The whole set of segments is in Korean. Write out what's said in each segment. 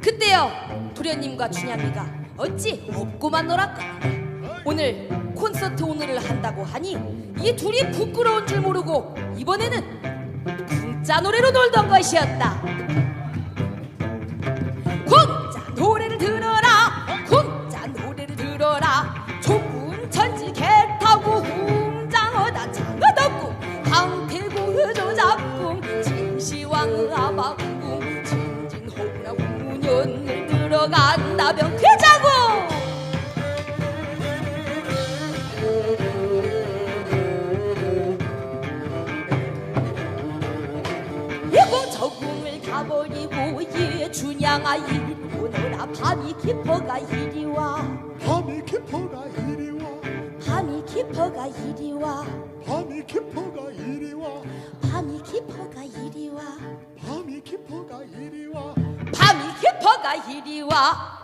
그때요 도련님과 춘향이가 어찌 없고만 놀았거니 오늘 콘서트 오늘을 한다고 하니 이 둘이 부끄러운 줄 모르고 이번에는 궁자 노래로 놀던 것이었다 가버리고 예 준양아 이리 오너라 밤이 깊어가 이리 와. 밤이 깊어가 이리 와. 밤이 깊어가 이리 와. 밤이 깊어가 이리 와. 밤이 깊어가 이리 와. 밤이 깊어가 이리 와. 밤이 깊어가 이리 와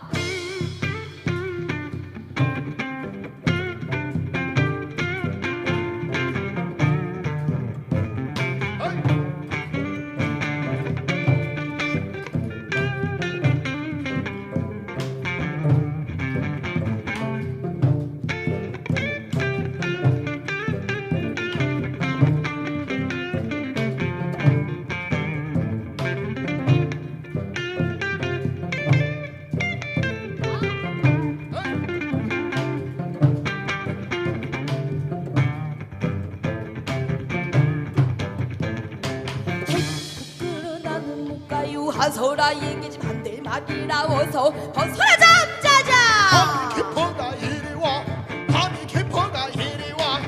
가요 하서라 얘기 좀 한들 말이라 어서 벗어라 밤이 잠자자. 깊어가 이리 와. 밤이 깊어가 이리 와.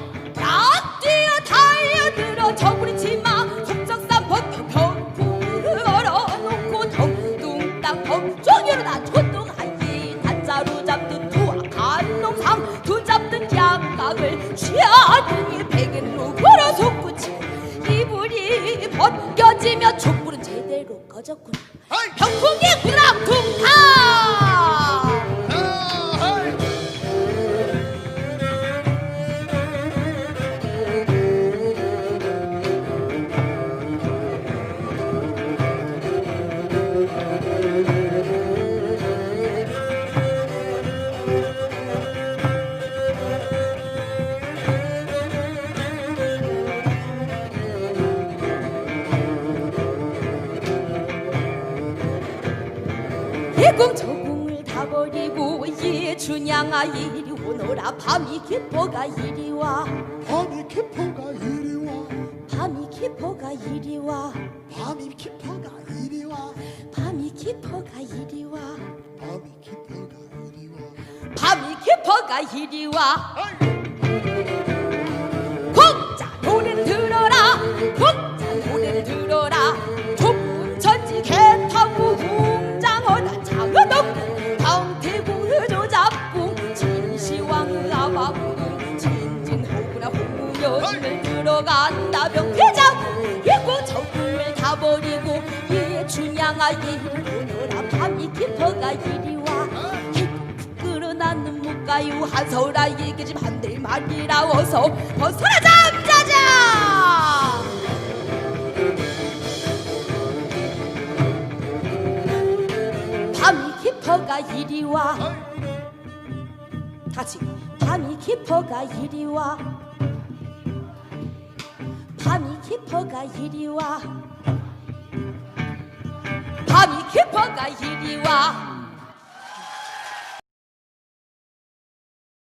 야 뛰어 달려들어 저부리 치마 속적산 벗겨 병풍을 걸어놓고 덩둥땅 덩종이로 나 초동하기 단자루 잡듯 투악한 농상 두 잡듯 양각을 취하더니 백일로 걸어 손붙이 이불이 벗겨지며 촛 제대로 꺼졌구나. 병풍이 예궁 저궁을 다 버리고 예 준양아 이리 오너라. 밤이 깊어가 이리 와. 밤이 깊어가 이리 와. 밤이 깊어가 이리 와. 밤이 깊어가 이리 와. 밤이 깊어가 이리 와. 밤이 깊어가 이리 와. 밤이 깊어가 이리 와 준양아 이오너라 밤이 깊어가 이리 와. 부끄러나는 못 가요 한서라 얘기 좀 한들 말이라 어서 벗어라 잠자자 밤이 깊어가 이리 와. 다시 밤이 깊어가 이리 와. 밤이 깊어가 이리 와 밤이 깊어가 이리 와